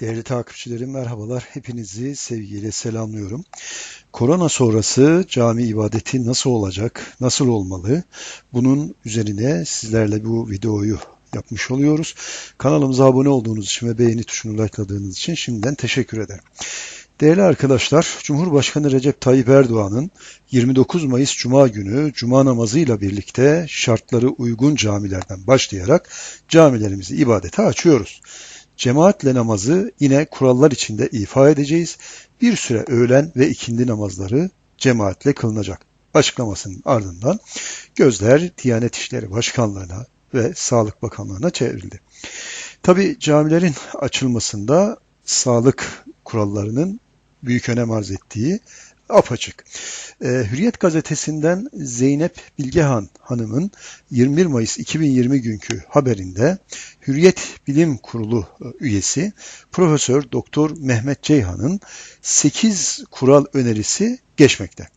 Değerli takipçilerim merhabalar. Hepinizi sevgiyle selamlıyorum. Korona sonrası cami ibadeti nasıl olacak, nasıl olmalı? Bunun üzerine sizlerle bu videoyu yapmış oluyoruz. Kanalımıza abone olduğunuz için ve beğeni tuşunu likeladığınız için şimdiden teşekkür ederim. Değerli arkadaşlar, Cumhurbaşkanı Recep Tayyip Erdoğan'ın 29 Mayıs Cuma günü Cuma namazıyla birlikte şartları uygun camilerden başlayarak camilerimizi ibadete açıyoruz. Cemaatle namazı yine kurallar içinde ifa edeceğiz. Bir süre öğlen ve ikindi namazları cemaatle kılınacak. Açıklamasının ardından gözler Diyanet İşleri Başkanlığı'na ve Sağlık Bakanlığı'na çevrildi. Tabi camilerin açılmasında sağlık kurallarının büyük önem arz ettiği apaçık. Ee, Hürriyet gazetesinden Zeynep Bilgehan Hanım'ın 21 Mayıs 2020 günkü haberinde Hürriyet Bilim Kurulu e, üyesi Profesör Doktor Mehmet Ceyhan'ın 8 kural önerisi geçmekte.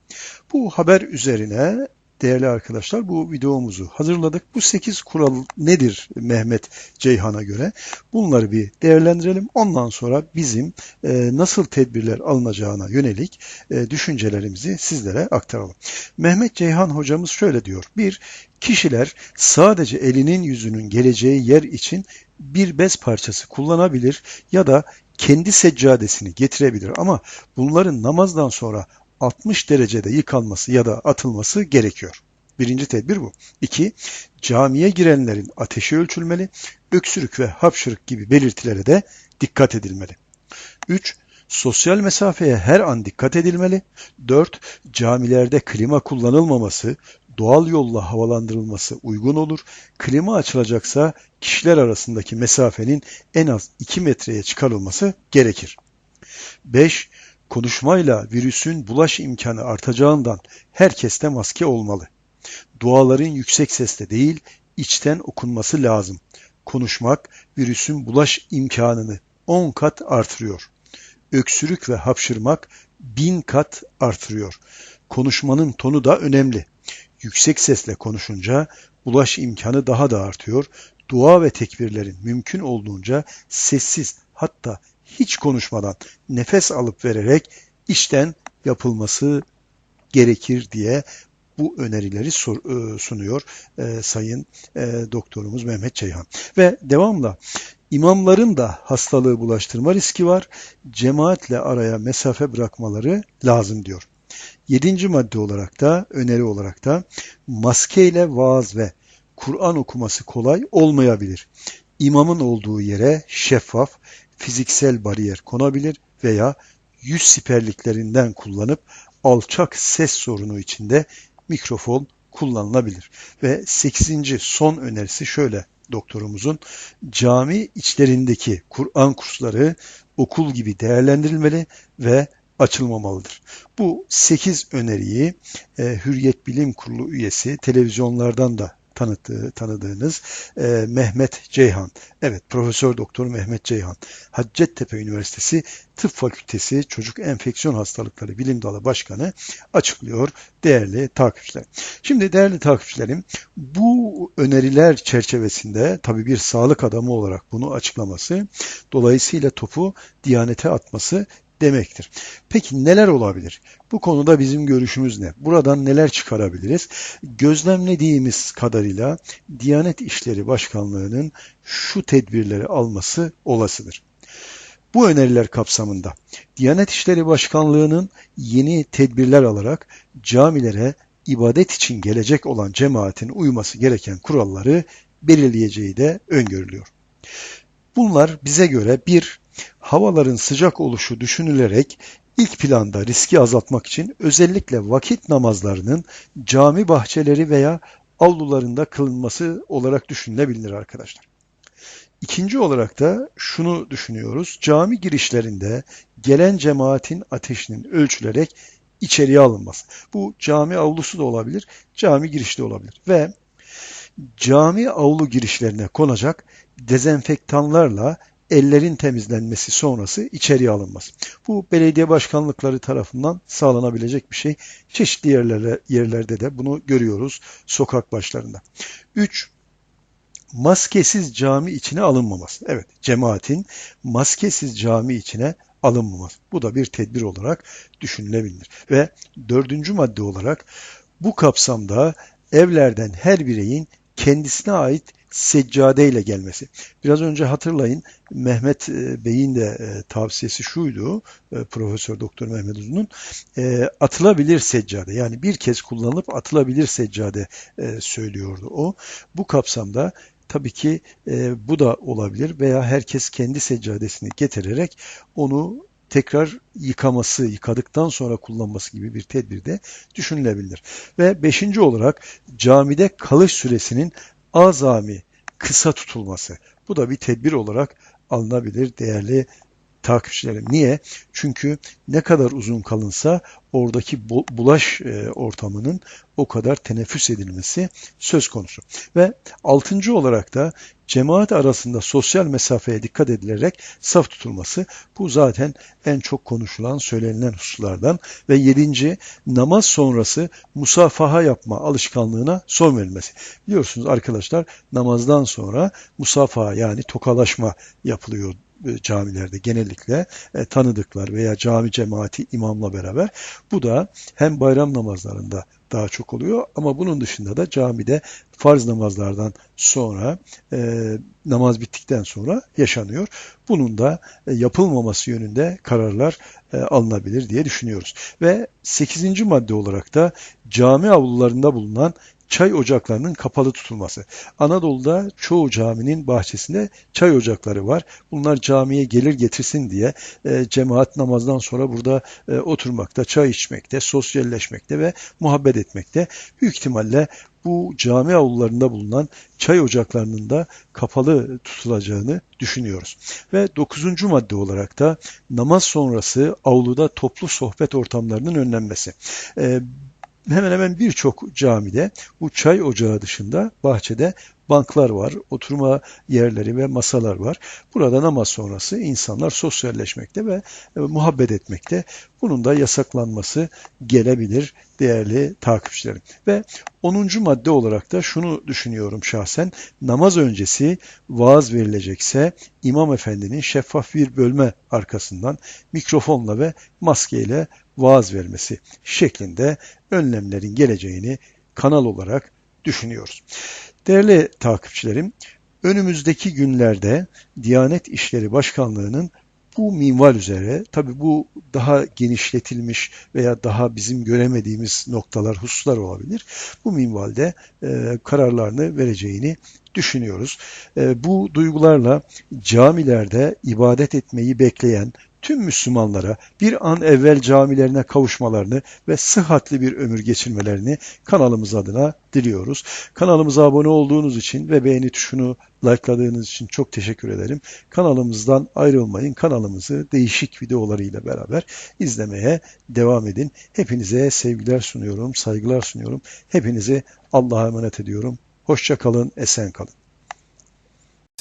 Bu haber üzerine değerli arkadaşlar bu videomuzu hazırladık. Bu 8 kural nedir Mehmet Ceyhan'a göre? Bunları bir değerlendirelim. Ondan sonra bizim e, nasıl tedbirler alınacağına yönelik e, düşüncelerimizi sizlere aktaralım. Mehmet Ceyhan hocamız şöyle diyor. Bir, kişiler sadece elinin yüzünün geleceği yer için bir bez parçası kullanabilir ya da kendi seccadesini getirebilir ama bunların namazdan sonra 60 derecede yıkanması ya da atılması gerekiyor. Birinci tedbir bu. İki, camiye girenlerin ateşi ölçülmeli, öksürük ve hapşırık gibi belirtilere de dikkat edilmeli. Üç, sosyal mesafeye her an dikkat edilmeli. Dört, camilerde klima kullanılmaması, doğal yolla havalandırılması uygun olur. Klima açılacaksa kişiler arasındaki mesafenin en az 2 metreye çıkarılması gerekir. 5 konuşmayla virüsün bulaş imkanı artacağından herkeste maske olmalı. Duaların yüksek sesle değil, içten okunması lazım. Konuşmak virüsün bulaş imkanını 10 kat artırıyor. Öksürük ve hapşırmak bin kat artırıyor. Konuşmanın tonu da önemli. Yüksek sesle konuşunca bulaş imkanı daha da artıyor. Dua ve tekbirlerin mümkün olduğunca sessiz hatta hiç konuşmadan nefes alıp vererek işten yapılması gerekir diye bu önerileri e, sunuyor e, Sayın e, Doktorumuz Mehmet Ceyhan. Ve devamla imamların da hastalığı bulaştırma riski var. Cemaatle araya mesafe bırakmaları lazım diyor. Yedinci madde olarak da öneri olarak da maskeyle vaaz ve Kur'an okuması kolay olmayabilir. İmamın olduğu yere şeffaf, fiziksel bariyer konabilir veya yüz siperliklerinden kullanıp alçak ses sorunu içinde mikrofon kullanılabilir. Ve sekizinci son önerisi şöyle doktorumuzun cami içlerindeki Kur'an kursları okul gibi değerlendirilmeli ve açılmamalıdır. Bu sekiz öneriyi e, Hürriyet Bilim Kurulu üyesi televizyonlardan da tanıttığı, tanıdığınız e, Mehmet Ceyhan. Evet Profesör Doktor Mehmet Ceyhan. Hacettepe Üniversitesi Tıp Fakültesi Çocuk Enfeksiyon Hastalıkları Bilim Dalı Başkanı açıklıyor değerli takipçiler. Şimdi değerli takipçilerim bu öneriler çerçevesinde tabi bir sağlık adamı olarak bunu açıklaması dolayısıyla topu Diyanete atması demektir. Peki neler olabilir? Bu konuda bizim görüşümüz ne? Buradan neler çıkarabiliriz? Gözlemlediğimiz kadarıyla Diyanet İşleri Başkanlığı'nın şu tedbirleri alması olasıdır. Bu öneriler kapsamında Diyanet İşleri Başkanlığı'nın yeni tedbirler alarak camilere ibadet için gelecek olan cemaatin uyması gereken kuralları belirleyeceği de öngörülüyor. Bunlar bize göre bir havaların sıcak oluşu düşünülerek ilk planda riski azaltmak için özellikle vakit namazlarının cami bahçeleri veya avlularında kılınması olarak düşünülebilir arkadaşlar. İkinci olarak da şunu düşünüyoruz. Cami girişlerinde gelen cemaatin ateşinin ölçülerek içeriye alınması. Bu cami avlusu da olabilir, cami girişi de olabilir. Ve cami avlu girişlerine konacak dezenfektanlarla ellerin temizlenmesi sonrası içeriye alınmaz. Bu belediye başkanlıkları tarafından sağlanabilecek bir şey. Çeşitli yerlerde, yerlerde de bunu görüyoruz sokak başlarında. 3. maskesiz cami içine alınmaması. Evet, cemaatin maskesiz cami içine alınmaması. Bu da bir tedbir olarak düşünülebilir. Ve dördüncü madde olarak bu kapsamda evlerden her bireyin kendisine ait seccade ile gelmesi. Biraz önce hatırlayın Mehmet e, Bey'in de e, tavsiyesi şuydu, e, Profesör Doktor Mehmet Uzun'un atılabilir seccade yani bir kez kullanılıp atılabilir seccade söylüyordu o. Bu kapsamda tabii ki bu da olabilir veya herkes kendi seccadesini getirerek onu tekrar yıkaması, yıkadıktan sonra kullanması gibi bir tedbir de düşünülebilir. Ve beşinci olarak camide kalış süresinin azami, kısa tutulması. Bu da bir tedbir olarak alınabilir değerli takipçilerim. Niye? Çünkü ne kadar uzun kalınsa oradaki bu- bulaş e, ortamının o kadar teneffüs edilmesi söz konusu. Ve altıncı olarak da cemaat arasında sosyal mesafeye dikkat edilerek saf tutulması. Bu zaten en çok konuşulan, söylenilen hususlardan. Ve yedinci, namaz sonrası musafaha yapma alışkanlığına son verilmesi. Biliyorsunuz arkadaşlar namazdan sonra musafaha yani tokalaşma yapılıyor camilerde genellikle e, tanıdıklar veya cami cemaati imamla beraber. Bu da hem bayram namazlarında daha çok oluyor ama bunun dışında da camide farz namazlardan sonra e, namaz bittikten sonra yaşanıyor. Bunun da e, yapılmaması yönünde kararlar e, alınabilir diye düşünüyoruz. Ve 8. madde olarak da cami avlularında bulunan çay ocaklarının kapalı tutulması. Anadolu'da çoğu caminin bahçesinde çay ocakları var. Bunlar camiye gelir getirsin diye e, cemaat namazdan sonra burada e, oturmakta, çay içmekte, sosyalleşmekte ve muhabbet etmekte. Büyük ihtimalle bu cami avlularında bulunan çay ocaklarının da kapalı tutulacağını düşünüyoruz. Ve dokuzuncu madde olarak da namaz sonrası avluda toplu sohbet ortamlarının önlenmesi. Ee, hemen hemen birçok camide bu çay ocağı dışında bahçede banklar var, oturma yerleri ve masalar var. Burada namaz sonrası insanlar sosyalleşmekte ve e, muhabbet etmekte. Bunun da yasaklanması gelebilir değerli takipçilerim. Ve 10. madde olarak da şunu düşünüyorum şahsen. Namaz öncesi vaaz verilecekse imam efendinin şeffaf bir bölme arkasından mikrofonla ve maskeyle vaaz vermesi şeklinde önlemlerin geleceğini kanal olarak düşünüyoruz. Değerli takipçilerim, önümüzdeki günlerde Diyanet İşleri Başkanlığı'nın bu minval üzere, tabi bu daha genişletilmiş veya daha bizim göremediğimiz noktalar, hususlar olabilir. Bu minvalde e, kararlarını vereceğini düşünüyoruz. E, bu duygularla camilerde ibadet etmeyi bekleyen tüm Müslümanlara bir an evvel camilerine kavuşmalarını ve sıhhatli bir ömür geçirmelerini kanalımız adına diliyoruz. Kanalımıza abone olduğunuz için ve beğeni tuşunu likeladığınız için çok teşekkür ederim. Kanalımızdan ayrılmayın. Kanalımızı değişik videolarıyla beraber izlemeye devam edin. Hepinize sevgiler sunuyorum, saygılar sunuyorum. Hepinizi Allah'a emanet ediyorum. Hoşça kalın, esen kalın.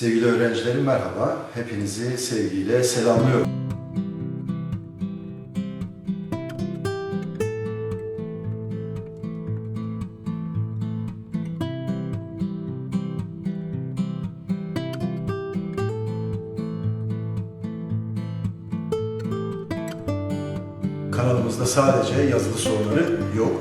Sevgili öğrencilerim merhaba. Hepinizi sevgiyle selamlıyorum. Kanalımızda sadece yazılı soruları yok.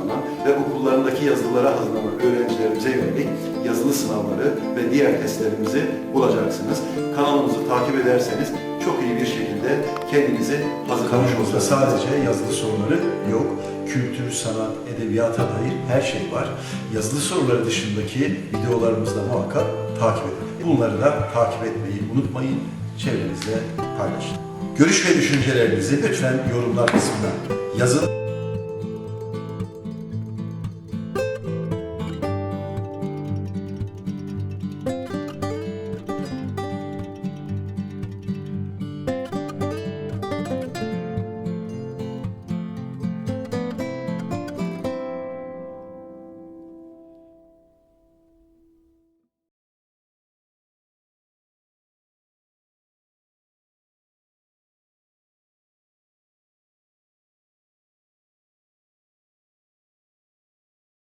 ve okullarındaki yazılılara hazırlanan öğrencilerimize yönelik yazılı sınavları ve diğer testlerimizi bulacaksınız. Kanalımızı takip ederseniz çok iyi bir şekilde kendinizi hazırlamış olursunuz. Sadece yazılı soruları yok. Kültür, sanat, edebiyata dair her şey var. Yazılı soruları dışındaki videolarımızda muhakkak takip edin. Bunları da takip etmeyi unutmayın. Çevrenizde paylaşın. Görüş ve düşüncelerinizi lütfen yorumlar kısmına yazın.